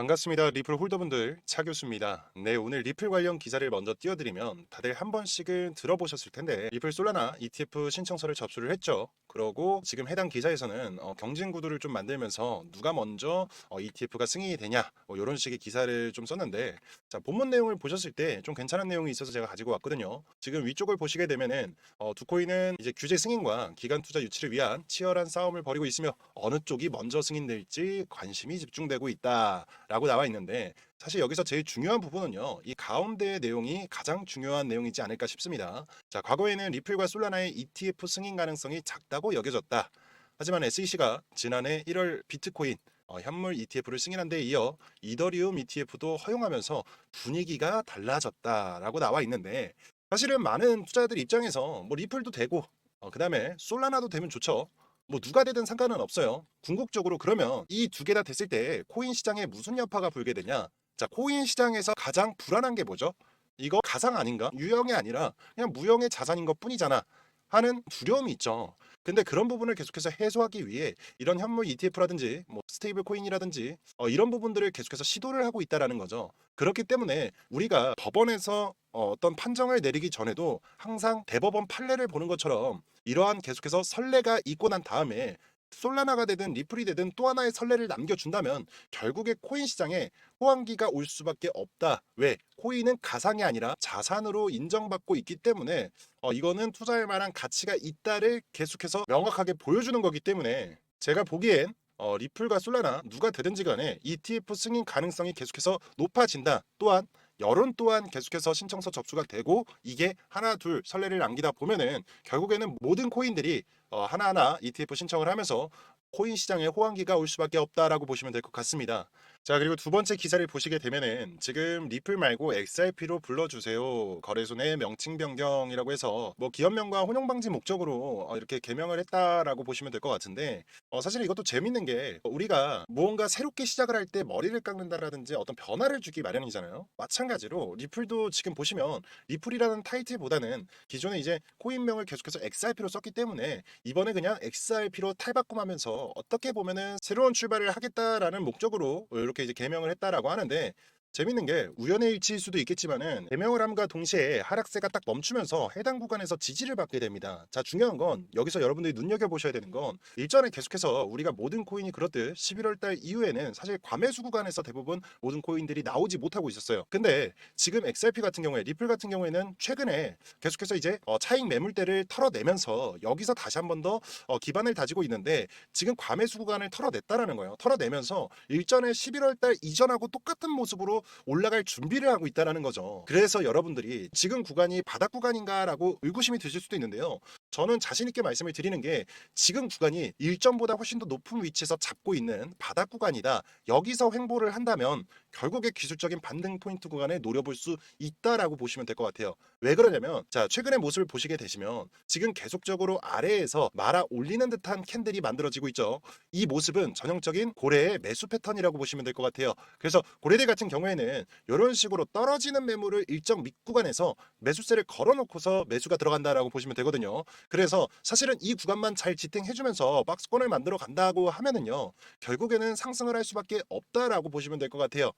반갑습니다. 리플 홀더분들 차 교수입니다. 네, 오늘 리플 관련 기사를 먼저 띄워드리면 다들 한 번씩은 들어보셨을 텐데 리플 솔라나 ETF 신청서를 접수를 했죠. 그러고 지금 해당 기사에서는 어, 경쟁 구도를 좀 만들면서 누가 먼저 어, ETF가 승인이 되냐 뭐 이런 식의 기사를 좀 썼는데 자 본문 내용을 보셨을 때 좀 괜찮은 내용이 있어서 제가 가지고 왔거든요. 지금 위쪽을 보시게 되면은 어, 두 코인은 이제 규제 승인과 기간 투자 유치를 위한 치열한 싸움을 벌이고 있으며 어느 쪽이 먼저 승인될지 관심이 집중되고 있다. 라고 나와 있는데 사실 여기서 제일 중요한 부분은요. 이 가운데의 내용이 가장 중요한 내용이지 않을까 싶습니다. 자, 과거에는 리플과 솔라나의 ETF 승인 가능성이 작다고 여겨졌다. 하지만 SEC가 지난해 1월 비트코인 어, 현물 ETF를 승인한 데 이어 이더리움 ETF도 허용하면서 분위기가 달라졌다라고 나와 있는데 사실은 많은 투자자들 입장에서 뭐 리플도 되고 어, 그다음에 솔라나도 되면 좋죠. 뭐 누가 되든 상관은 없어요. 궁극적으로 그러면 이 두 개 다 됐을 때 코인 시장에 무슨 여파가 불게 되냐? 자, 코인 시장에서 가장 불안한 게 뭐죠? 이거 가상 아닌가? 유형이 아니라 그냥 무형의 자산인 것 뿐이잖아. 하는 두려움이 있죠. 근데 그런 부분을 계속해서 해소하기 위해 이런 현물 ETF라든지 뭐 스테이블 코인이라든지 어, 이런 부분들을 계속해서 시도를 하고 있다라는 거죠. 그렇기 때문에 우리가 법원에서 어, 어떤 판정을 내리기 전에도 항상 대법원 판례를 보는 것처럼 이러한 계속해서 선례가 있고 난 다음에 솔라나가 되든 리플이 되든 또 하나의 선례를 남겨준다면 결국에 코인 시장에 호황기가 올 수밖에 없다. 왜? 코인은 가상이 아니라 자산으로 인정받고 있기 때문에 어, 이거는 투자할 만한 가치가 있다를 계속해서 명확하게 보여주는 거기 때문에 제가 보기엔 어, 리플과 솔라나 누가 되든지 간에 ETF 승인 가능성이 계속해서 높아진다. 또한 여론 또한 계속해서 신청서 접수가 되고 이게 하나 둘 선례를 남기다 보면은 결국에는 모든 코인들이 어, 하나하나 ETF 신청을 하면서 코인 시장에 호황기가 올 수밖에 없다라고 보시면 될 것 같습니다. 자 그리고 두 번째 기사를 보시게 되면은 지금 리플 말고 XRP로 불러주세요 거래소 내 명칭 변경이라고 해서 뭐 기업명과 혼용 방지 목적으로 어, 이렇게 개명을 했다라고 보시면 될 것 같은데 어, 사실 이것도 재밌는 게 우리가 무언가 새롭게 시작을 할 때 머리를 깎는다라든지 어떤 변화를 주기 마련이잖아요. 마찬가지로 리플도 지금 보시면 리플이라는 타이틀보다는 기존에 이제 코인명을 계속해서 XRP로 썼기 때문에 이번에 그냥 XRP로 탈바꿈하면서 어떻게 보면은 새로운 출발을 하겠다라는 목적으로 이렇게 이제 개명을 했다라고 하는데 재밌는 게 우연의 일치일 수도 있겠지만은 개명을 함과 동시에 하락세가 딱 멈추면서 해당 구간에서 지지를 받게 됩니다. 자 중요한 건 여기서 여러분들이 눈여겨 보셔야 되는 건 일전에 계속해서 우리가 모든 코인이 그렇듯 11월 달 이후에는 사실 과매수 구간에서 대부분 모든 코인들이 나오지 못하고 있었어요. 근데 지금 XRP 같은 경우에 리플 같은 경우에는 최근에 계속해서 이제 어, 차익 매물대를 털어내면서 여기서 다시 한 번 더 어, 기반을 다지고 있는데 지금 과매수 구간을 털어냈다라는 거예요. 털어내면서 일전에 11월 달 이전하고 똑같은 모습으로 올라갈 준비를 하고 있다라는 거죠. 그래서 여러분들이 지금 구간이 바닥 구간인가라고 의구심이 드실 수도 있는데요. 저는 자신 있게 말씀을 드리는 게 지금 구간이 일전보다 훨씬 더 높은 위치에서 잡고 있는 바닥 구간이다. 여기서 횡보를 한다면 결국에 기술적인 반등 포인트 구간에 노려볼 수 있다라고 보시면 될 것 같아요. 왜 그러냐면 자 최근의 모습을 보시게 되시면 지금 계속적으로 아래에서 말아 올리는 듯한 캔들이 만들어지고 있죠. 이 모습은 전형적인 고래의 매수 패턴이라고 보시면 될 것 같아요. 그래서 고래대 같은 경우에는 이런 식으로 떨어지는 매물을 일정 밑 구간에서 매수세를 걸어놓고서 매수가 들어간다라고 보시면 되거든요. 그래서 사실은 이 구간만 잘 지탱해주면서 박스권을 만들어 간다고 하면은요 결국에는 상승을 할 수밖에 없다라고 보시면 될 것 같아요.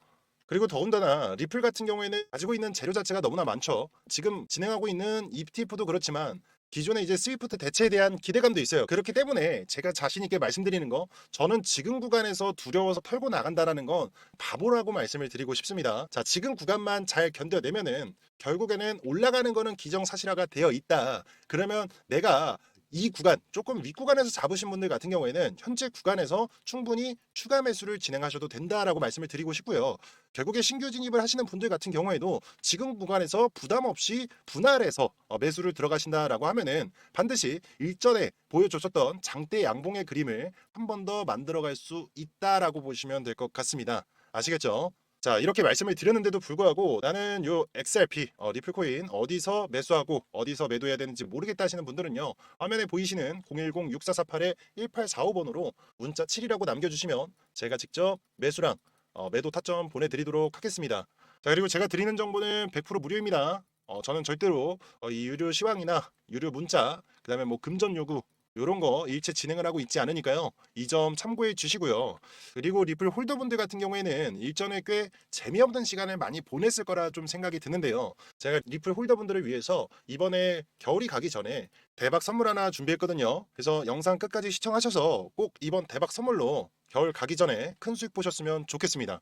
그리고 더군다나 리플 같은 경우에는 가지고 있는 재료 자체가 너무나 많죠. 지금 진행하고 있는 ETF도 그렇지만 기존의 이제 스위프트 대체에 대한 기대감도 있어요. 그렇기 때문에 제가 자신 있게 말씀드리는 거 저는 지금 구간에서 두려워서 털고 나간다라는 건 바보라고 말씀을 드리고 싶습니다. 자, 지금 구간만 잘 견뎌내면은 결국에는 올라가는 거는 기정사실화가 되어 있다. 그러면 내가 이 구간 조금 윗구간에서 잡으신 분들 같은 경우에는 현재 구간에서 충분히 추가 매수를 진행하셔도 된다라고 말씀을 드리고 싶고요. 결국에 신규 진입을 하시는 분들 같은 경우에도 지금 구간에서 부담 없이 분할해서 어, 매수를 들어가신다라고 하면은 반드시 일전에 보여줬었던 장대 양봉의 그림을 한 번 더 만들어갈 수 있다라고 보시면 될 것 같습니다. 아시겠죠? 자 이렇게 말씀을 드렸는데도 불구하고 나는 요 XRP 어, 리플코인 어디서 매수하고 어디서 매도해야 되는지 모르겠다 하시는 분들은요 화면에 보이시는 010-6448-1845번으로 문자 7이라고 남겨주시면 제가 직접 매수랑 어, 매도 타점 보내드리도록 하겠습니다. 자 그리고 제가 드리는 정보는 100% 무료입니다. 어, 저는 절대로 어, 이 유료 시황이나 유료 문자 그 다음에 뭐 금전 요구 이런 거 일체 진행을 하고 있지 않으니까요. 이 점 참고해 주시고요. 그리고 리플 홀더분들 같은 경우에는 일전에 꽤 재미없는 시간을 많이 보냈을 거라 좀 생각이 드는데요. 제가 리플 홀더분들을 위해서 이번에 겨울이 가기 전에 대박 선물 하나 준비했거든요. 그래서 영상 끝까지 시청하셔서 꼭 이번 대박 선물로 겨울 가기 전에 큰 수익 보셨으면 좋겠습니다.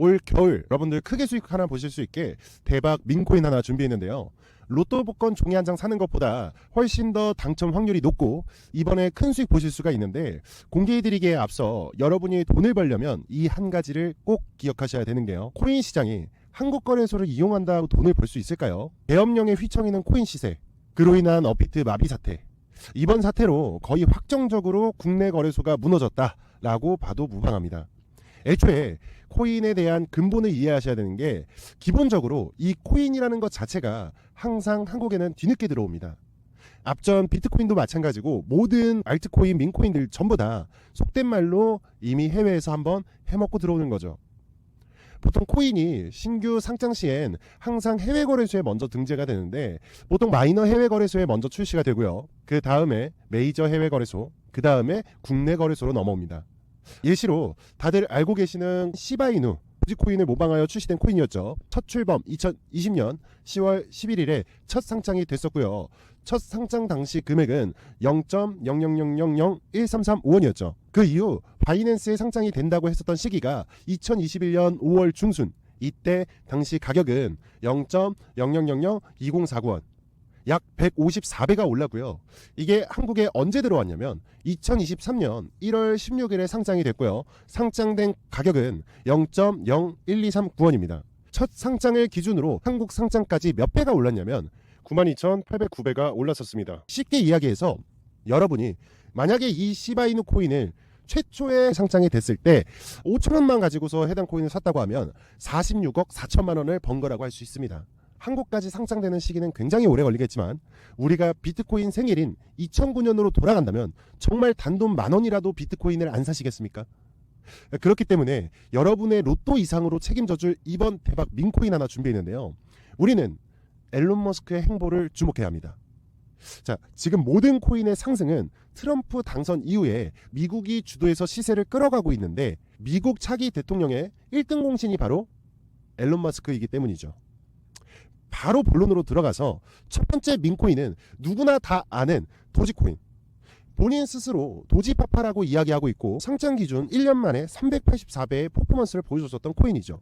올 겨울 여러분들 크게 수익 하나 보실 수 있게 대박 민코인 하나 준비했는데요. 로또 복권 종이 한 장 사는 것보다 훨씬 더 당첨 확률이 높고 이번에 큰 수익 보실 수가 있는데 공개해드리기에 앞서 여러분이 돈을 벌려면 이 한 가지를 꼭 기억하셔야 되는 게요. 코인 시장이 한국 거래소를 이용한다 고 돈을 벌 수 있을까요? 대업령에 휘청이는 코인 시세, 그로 인한 업비트 마비 사태. 이번 사태로 거의 확정적으로 국내 거래소가 무너졌다라고 봐도 무방합니다. 애초에 코인에 대한 근본을 이해하셔야 되는 게 기본적으로 이 코인이라는 것 자체가 항상 한국에는 뒤늦게 들어옵니다. 앞전 비트코인도 마찬가지고 모든 알트코인, 민코인들 전부 다 속된 말로 이미 해외에서 한번 해먹고 들어오는 거죠. 보통 코인이 신규 상장 시엔 항상 해외 거래소에 먼저 등재가 되는데 보통 마이너 해외 거래소에 먼저 출시가 되고요. 그 다음에 메이저 해외 거래소, 그 다음에 국내 거래소로 넘어옵니다. 예시로 다들 알고 계시는 시바이누 도지코인을 모방하여 출시된 코인이었죠. 첫 출범 2020년 10월 11일에 첫 상장이 됐었고요. 첫 상장 당시 금액은 0.0000133원이었죠. 그 이후 바이낸스에 상장이 된다고 했었던 시기가 2021년 5월 중순. 이때 당시 가격은 0.00002049원. 약 154배가 올랐고요. 이게 한국에 언제 들어왔냐면 2023년 1월 16일에 상장이 됐고요. 상장된 가격은 0.01239원입니다. 첫 상장을 기준으로 한국 상장까지 몇 배가 올랐냐면 92,809배가 올랐었습니다. 쉽게 이야기해서 여러분이 만약에 이 시바이누 코인을 최초에 상장이 됐을 때 5천 원만 가지고서 해당 코인을 샀다고 하면 46억 4천만 원을 번 거라고 할 수 있습니다. 한국까지 상장되는 시기는 굉장히 오래 걸리겠지만 우리가 비트코인 생일인 2009년으로 돌아간다면 정말 단돈 만 원이라도 비트코인을 안 사시겠습니까? 그렇기 때문에 여러분의 로또 이상으로 책임져줄 이번 대박 민코인 하나 준비했는데요. 우리는 앨런 머스크의 행보를 주목해야 합니다. 자, 지금 모든 코인의 상승은 트럼프 당선 이후에 미국이 주도해서 시세를 끌어가고 있는데 미국 차기 대통령의 1등 공신이 바로 앨런 머스크이기 때문이죠. 바로 본론으로 들어가서 첫 번째 민코인은 누구나 다 아는 도지코인. 본인 스스로 도지파파라고 이야기하고 있고 상장 기준 1년 만에 384배의 퍼포먼스를 보여줬었던 코인이죠.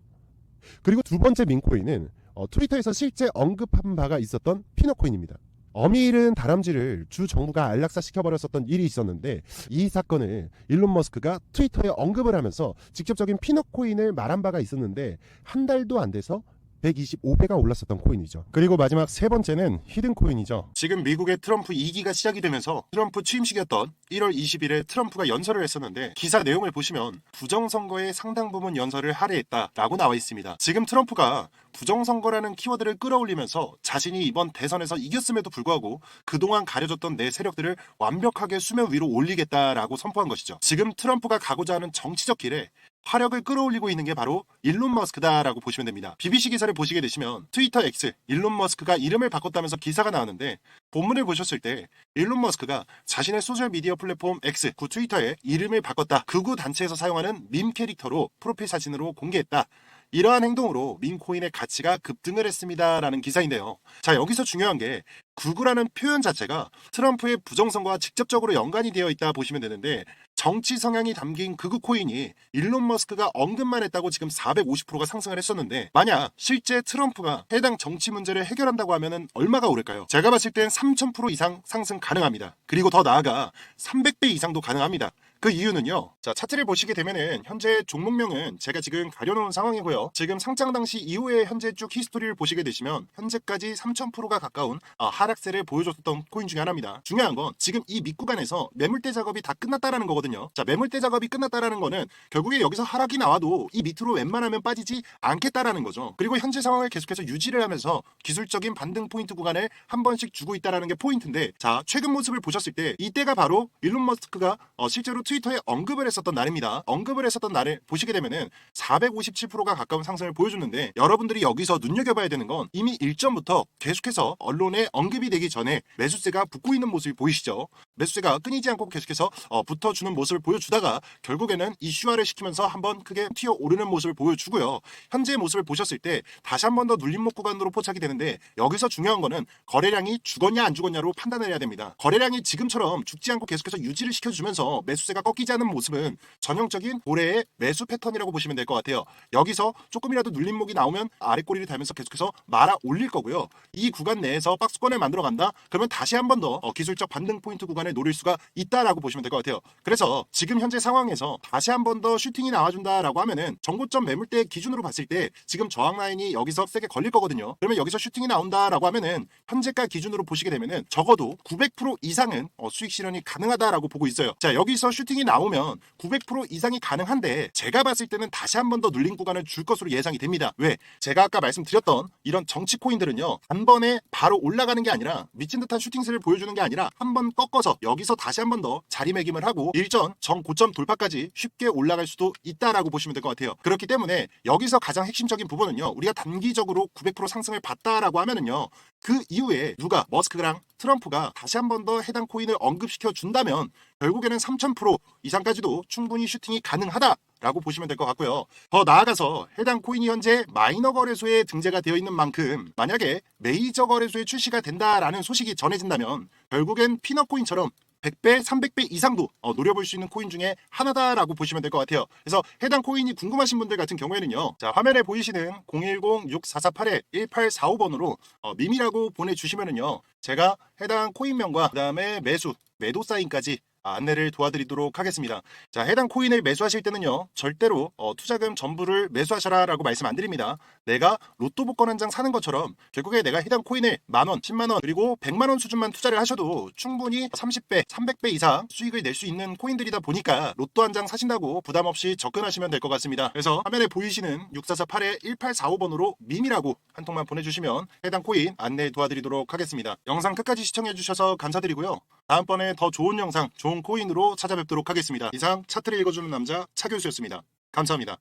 그리고 두 번째 민코인은 어, 트위터에서 실제 언급한 바가 있었던 피너코인입니다. 어미 잃은 다람쥐를 주 정부가 안락사 시켜 버렸었던 일이 있었는데 이 사건을 일론 머스크가 트위터에 언급을 하면서 직접적인 피너코인을 말한 바가 있었는데 한 달도 안 돼서 125배가 올랐었던 코인이죠. 그리고 마지막 세 번째는 히든 코인이죠. 지금 미국의 트럼프 2기가 시작이 되면서 트럼프 취임식이었던 1월 20일에 트럼프가 연설을 했었는데 기사 내용을 보시면 부정선거의 상당 부분 연설을 할애했다라고 나와 있습니다. 지금 트럼프가 부정선거라는 키워드를 끌어올리면서 자신이 이번 대선에서 이겼음에도 불구하고 그동안 가려졌던 내 세력들을 완벽하게 수면 위로 올리겠다라고 선포한 것이죠. 지금 트럼프가 가고자 하는 정치적 길에 화력을 끌어올리고 있는 게 바로 일론 머스크다라고 보시면 됩니다. BBC 기사를 보시게 되시면 트위터 X 일론 머스크가 이름을 바꿨다면서 기사가 나왔는데 본문을 보셨을 때 일론 머스크가 자신의 소셜 미디어 플랫폼 X 구 트위터에 이름을 바꿨다. 극우 단체에서 사용하는 밈 캐릭터로 프로필 사진으로 공개했다. 이러한 행동으로 민코인의 가치가 급등을 했습니다라는 기사인데요. 자 여기서 중요한 게 구구라는 표현 자체가 트럼프의 부정선거와 직접적으로 연관이 되어 있다 보시면 되는데 정치 성향이 담긴 극우 코인이 일론 머스크가 언급만 했다고 지금 450%가 상승을 했었는데 만약 실제 트럼프가 해당 정치 문제를 해결한다고 하면은 얼마가 오를까요? 제가 봤을 땐 3000% 이상 상승 가능합니다. 그리고 더 나아가 300배 이상도 가능합니다. 그 이유는요. 자, 차트를 보시게 되면은 현재 종목명은 제가 지금 가려놓은 상황이고요. 지금 상장 당시 이후에 현재 쭉 히스토리를 보시게 되시면 현재까지 3000%가 가까운 아, 하락세를 보여줬던 코인 중에 하나입니다. 중요한 건 지금 이 밑구간에서 매물대 작업이 다 끝났다라는 거거든요. 자, 매물대 작업이 끝났다라는 거는 결국에 여기서 하락이 나와도 이 밑으로 웬만하면 빠지지 않겠다라는 거죠. 그리고 현재 상황을 계속해서 유지를 하면서 기술적인 반등 포인트 구간을 한 번씩 주고 있다라는 게 포인트인데 자, 최근 모습을 보셨을 때 이때가 바로 일론 머스크가 어, 실제로 트위터에 언급을 했었던 날입니다. 언급을 했었던 날을 보시게 되면은 457%가 가까운 상승을 보여줬는데 여러분들이 여기서 눈여겨봐야 되는 건 이미 일전부터 계속해서 언론에 언급이 되기 전에 매수세가 붙고 있는 모습이 보이시죠? 매수세가 끊이지 않고 계속해서 어, 붙어주는 모습을 보여주다가 결국에는 이슈화를 시키면서 한번 크게 튀어 오르는 모습을 보여주고요. 현재의 모습을 보셨을 때 다시 한 번 더 눌림목 구간으로 포착이 되는데 여기서 중요한 거는 거래량이 죽었냐 안 죽었냐로 판단을 해야 됩니다. 거래량이 지금처럼 죽지 않고 계속해서 유지를 시켜주면서 매수세가 꺾이지 않은 모습은 전형적인 올해의 매수 패턴이라고 보시면 될 것 같아요. 여기서 조금이라도 눌림목이 나오면 아래 꼬리를 달면서 계속해서 말아 올릴 거고요. 이 구간 내에서 박스권을 만들어 간다? 그러면 다시 한 번더 어, 기술적 반등 포인트 구간을 노릴 수가 있다라고 보시면 될 것 같아요. 그래서 지금 현재 상황에서 다시 한 번 더 슈팅이 나와준다라고 하면은 정고점 매물대 기준으로 봤을 때 지금 저항 라인이 여기서 세게 걸릴 거거든요. 그러면 여기서 슈팅이 나온다라고 하면은 현재가 기준으로 보시게 되면은 적어도 900% 이상은 어, 수익 실현이 가능하다라고 보고 있어요. 자 여기서 슈팅 이 나오면 900% 이상이 가능한데 제가 봤을 때는 다시 한 번 더 눌린 구간을 줄 것으로 예상이 됩니다. 왜? 제가 아까 말씀드렸던 이런 정치 코인들은요 한 번에 바로 올라가는 게 아니라 미친 듯한 슈팅스를 보여주는 게 아니라 한 번 꺾어서 여기서 다시 한 번 더 자리매김을 하고 일전 정고점 돌파까지 쉽게 올라갈 수도 있다라고 보시면 될 것 같아요. 그렇기 때문에 여기서 가장 핵심적인 부분은요 우리가 단기적으로 900% 상승을 봤다라고 하면은요 그 이후에 누가 머스크랑 트럼프가 다시 한 번 더 해당 코인을 언급시켜 준다면 결국에는 3000% 이상까지도 충분히 슈팅이 가능하다 라고 보시면 될 것 같고요. 더 나아가서 해당 코인이 현재 마이너 거래소에 등재가 되어 있는 만큼 만약에 메이저 거래소에 출시가 된다라는 소식이 전해진다면 결국엔 피넛 코인처럼 100배, 300배 이상도 어, 노려볼 수 있는 코인 중에 하나다라고 보시면 될 것 같아요. 그래서 해당 코인이 궁금하신 분들 같은 경우에는요. 자, 화면에 보이시는 010-6448-1845번으로 어, 미미라고 보내주시면은요. 제가 해당 코인명과 그 다음에 매수, 매도 사인까지 안내를 도와드리도록 하겠습니다. 자, 해당 코인을 매수하실 때는요, 절대로 어, 투자금 전부를 매수하셔라 라고 말씀 안 드립니다. 내가 로또 복권 한 장 사는 것처럼 결국에 내가 해당 코인을 만 원, 10만 원, 그리고 100만 원 수준만 투자를 하셔도 충분히 30배, 300배 이상 수익을 낼 수 있는 코인들이다 보니까 로또 한 장 사신다고 부담 없이 접근하시면 될 것 같습니다. 그래서 화면에 보이시는 6448-1845번으로 밈이라고 한 통만 보내주시면 해당 코인 안내 도와드리도록 하겠습니다. 영상 끝까지 시청해주셔서 감사드리고요. 다음번에 더 좋은 영상, 좋은 코인으로 찾아뵙도록 하겠습니다. 이상 차트를 읽어주는 남자 차 교수였습니다. 감사합니다.